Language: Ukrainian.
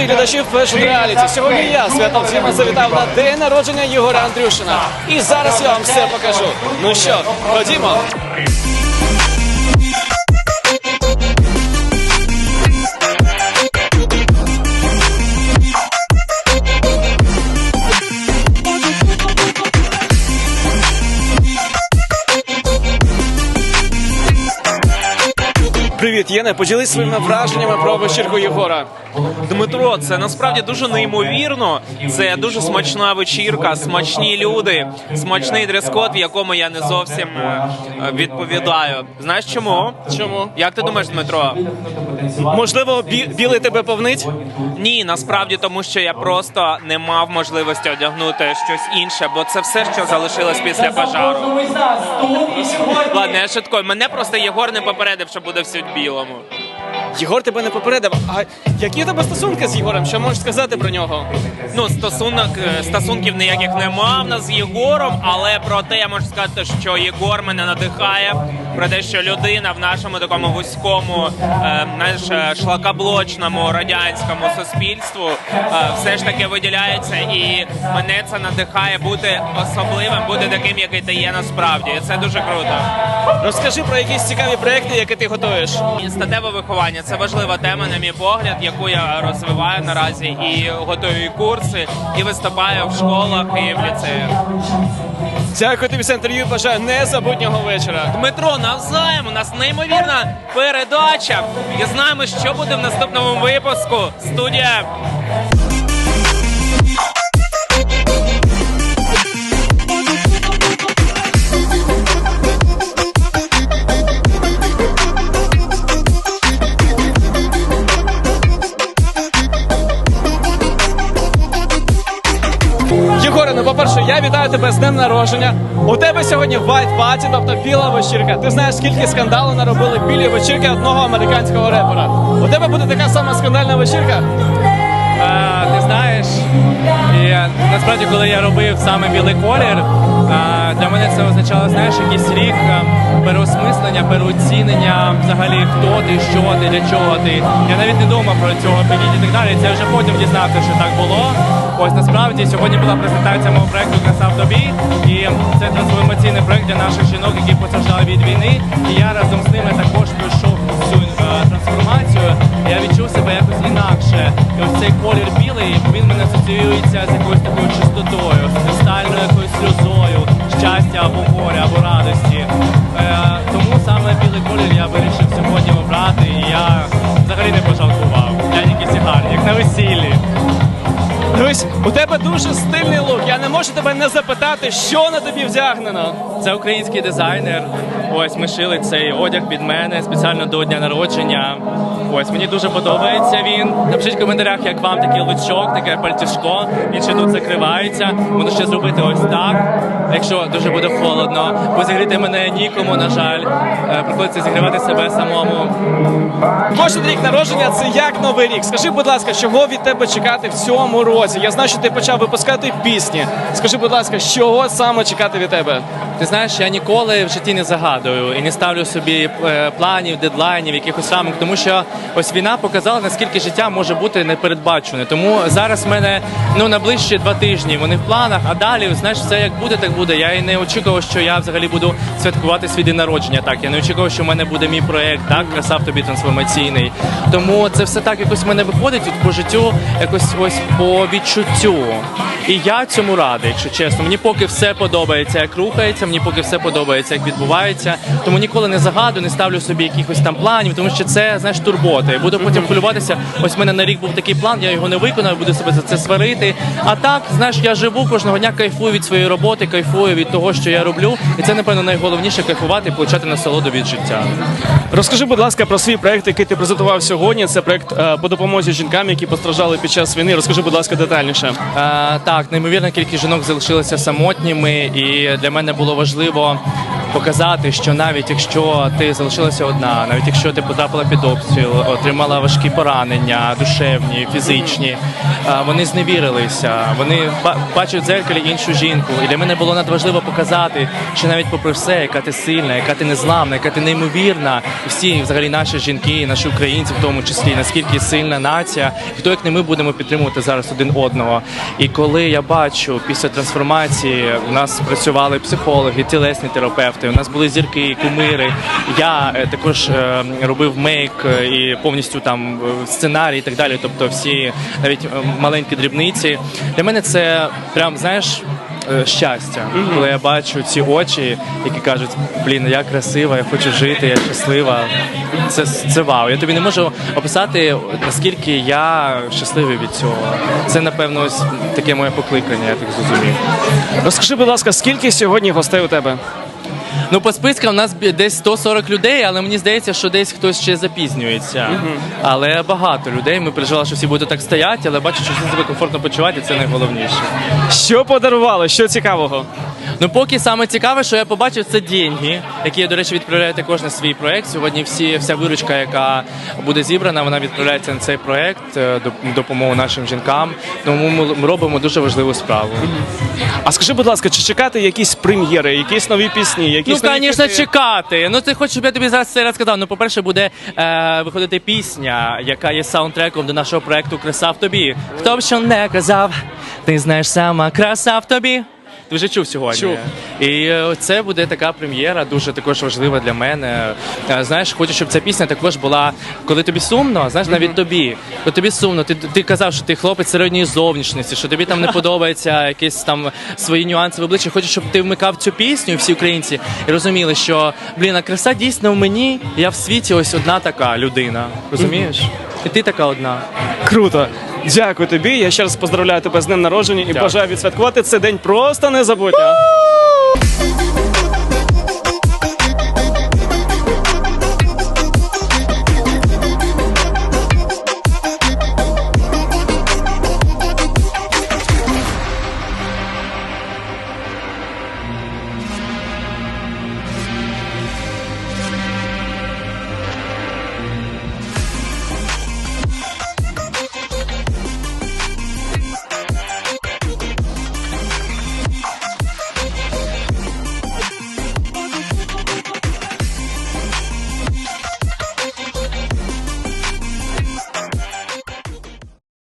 всіх глядачів Fashion Reality. Сьогодні я, святом Зіма, завітав на день народження Єгора Андрюшина. І зараз я вам все покажу. Ну що, ходімо. Привіт, Єне, поділись своїми враженнями про вечірку Єгора. Дмитро, це насправді дуже неймовірно. Це дуже смачна вечірка, смачні люди, смачний дрес-код, в якому я не зовсім е, відповідаю. Знаєш чому? Чому? Як ти думаєш, Дмитро? Можливо, бі- білий тебе повнить? Ні, насправді тому, що я просто не мав можливості одягнути щось інше, бо це все, що залишилось після пожару. Ладно, я шуткую. Мене просто Єгор не попередив, що буде все в білому. Єгор тебе не попередив. А які у тебе стосунки з Єгорем? Що можеш сказати про нього? Ну, стосунок е, стосунків ніяких нема в нас з Єгором, але проте я можу сказати, що Єгор мене надихає про те, що людина в нашому такому вузькому, е, знаєш, е, шлакоблочному радянському суспільству е, все ж таки виділяється, і мене це надихає бути особливим, бути таким, який ти є насправді. І це дуже круто. Розкажи про якісь цікаві проекти, які ти готуєш. Статеве виховання це важлива тема, на мій погляд, яку я розвиваю наразі і готую і курси, і виступаю в школах і в ліцеях. Дякую тобі за інтерв'ю. Бажаю незабутнього вечора. Дмитро, навзаєм, у нас неймовірна передача. І знаємо, що буде в наступному випуску. Студія вітаю тебе з днем народження. У тебе сьогодні white party, тобто біла вечірка. Ти знаєш, скільки скандалу наробили білі вечірки одного американського репера. У тебе буде така сама скандальна вечірка. А, ти знаєш, і насправді, коли я робив саме білий колір, це означало, знаєш, якийсь рік переосмислення, переоцінення взагалі, хто ти, що ти, для чого ти. Я навіть не думав про цього підійти і так далі. Це вже потім дізнався, що так було. Ось насправді сьогодні була презентація мого проекту Краса в тобі, і це трансформаційний проект для наших жінок, які постраждали від війни. І я разом з ними також пройшов цю е, трансформацію. Я відчув себе якось інакше. І ось цей колір білий, він мене асоціюється з якоюсь такою чистотою, з кристальною якоюсь сльозою, або горя, або радості. Е, тому саме білий колір я вирішив сьогодні обрати, і я взагалі не пожалкував. Я якісь гарні, як на весіллі. Дивись, у тебе дуже стильний лук. Я не можу тебе не запитати, що на тобі вдягнено. Це український дизайнер. Ось ми шили цей одяг під мене спеціально до дня народження. Ось мені дуже подобається він. Напишіть в коментарях, як вам такий лучок, таке пальтішко. Він ще тут закривається. Можу ще зробити ось так, якщо дуже буде холодно. Бо зігріти мене нікому, на жаль. Е, Приходиться зігрівати себе самому. Кожен рік народження це як новий рік. Скажи, будь ласка, чого від тебе чекати в цьому році? Я знаю, що ти почав випускати пісні. Скажи, будь ласка, чого саме чекати від тебе? Ти знаєш, я ніколи в житті не загадую і не ставлю собі е, планів, дедлайнів, якихось рамок, тому що ось війна показала, наскільки життя може бути непередбачене. Тому зараз в мене ну на ближчі два тижні вони в планах, а далі знаєш, все як буде, так буде. Я і не очікував, що я взагалі буду святкувати свій день народження. Так я не очікував, що в мене буде мій проект, так краса в тобі трансформаційний. Тому це все так якось в мене виходить от по життю, якось ось по відчуттю. І я цьому радий, якщо чесно. Мені поки все подобається, як рухається, мені поки все подобається, як відбувається. Тому ніколи не загадую, не ставлю собі якихось там планів, тому що це знаєш турбота. Буду потім хвилюватися. Ось в мене на рік був такий план, я його не виконав, буду себе за це сварити. А так, знаєш, я живу кожного дня, кайфую від своєї роботи, кайфую від того, що я роблю. І це, напевно, найголовніше кайфувати і получати насолоду від життя. Розкажи, будь ласка, про свій проект, який ти презентував сьогодні. Це проект е, по допомозі жінкам, які постраждали під час війни. Розкажи, будь ласка, детальніше. Е, так, неймовірна кількість жінок залишилися самотніми, і для мене було важливо показати, що навіть якщо ти залишилася одна, навіть якщо ти потрапила під обстріл, отримала важкі поранення, душевні, фізичні, вони зневірилися, вони бачать в дзеркалі іншу жінку. І для мене було надважливо показати, що навіть попри все, яка ти сильна, яка ти незламна, яка ти неймовірна, і всі взагалі наші жінки, наші українці, в тому числі, наскільки сильна нація, хто як не ми будемо підтримувати зараз один одного. І коли я бачу після трансформації, у нас працювали психологи, тілесні терапевти, у нас були зірки, кумири. Я е, також е, робив мейк е, і повністю там сценарій і так далі. Тобто, всі навіть маленькі дрібниці. Для мене це прям знаєш. Е, Щастя, коли я бачу ці очі, які кажуть, блін, я красива, я хочу жити, я щаслива. Це, це вау. Я тобі не можу описати, наскільки я щасливий від цього. Це, напевно, ось таке моє покликання, я так зрозумів. Розкажи, будь ласка, скільки сьогодні гостей у тебе? Ну, по спискам у нас десь 140 людей, але мені здається, що десь хтось ще запізнюється. Але багато людей. Ми переживали, що всі будуть так стояти, але бачу, що всі себе комфортно почувати, це найголовніше. Що подарували? Що цікавого? Ну, поки саме цікаве, що я побачив, це деньги, які я, до речі, відправляю також на свій проект. Сьогодні всі вся виручка, яка буде зібрана, вона відправляється на цей проект е, допомогу нашим жінкам. Тому ми робимо дуже важливу справу. А скажи, будь ласка, чи чекати якісь прем'єри, якісь нові пісні, якісь звісно, чекати. Ну, ти хочеш, щоб я тобі зараз це розказав. Ну, по-перше, буде е, виходити пісня, яка є саундтреком до нашого проекту Краса в тобі. Хто б що не казав, ти знаєш сама краса в тобі. Ти вже чув сьогодні. Чув. І е, це буде така прем'єра, дуже також важлива для мене. Е, Знаєш, хочу, щоб ця пісня також була, коли тобі сумно, знаєш, навіть тобі. Коли тобі сумно, ти, ти казав, що ти хлопець середньої зовнішності, що тобі там не подобається якісь там свої нюанси в обличчі. Хочу, щоб ти вмикав цю пісню, всі українці і розуміли, що блін, а краса дійсно в мені. Я в світі ось одна така людина. Розумієш? І ти така одна. Круто. Дякую тобі. Я ще раз поздравляю тебе з днем народження і бажаю відсвяткувати цей день просто незабутньо.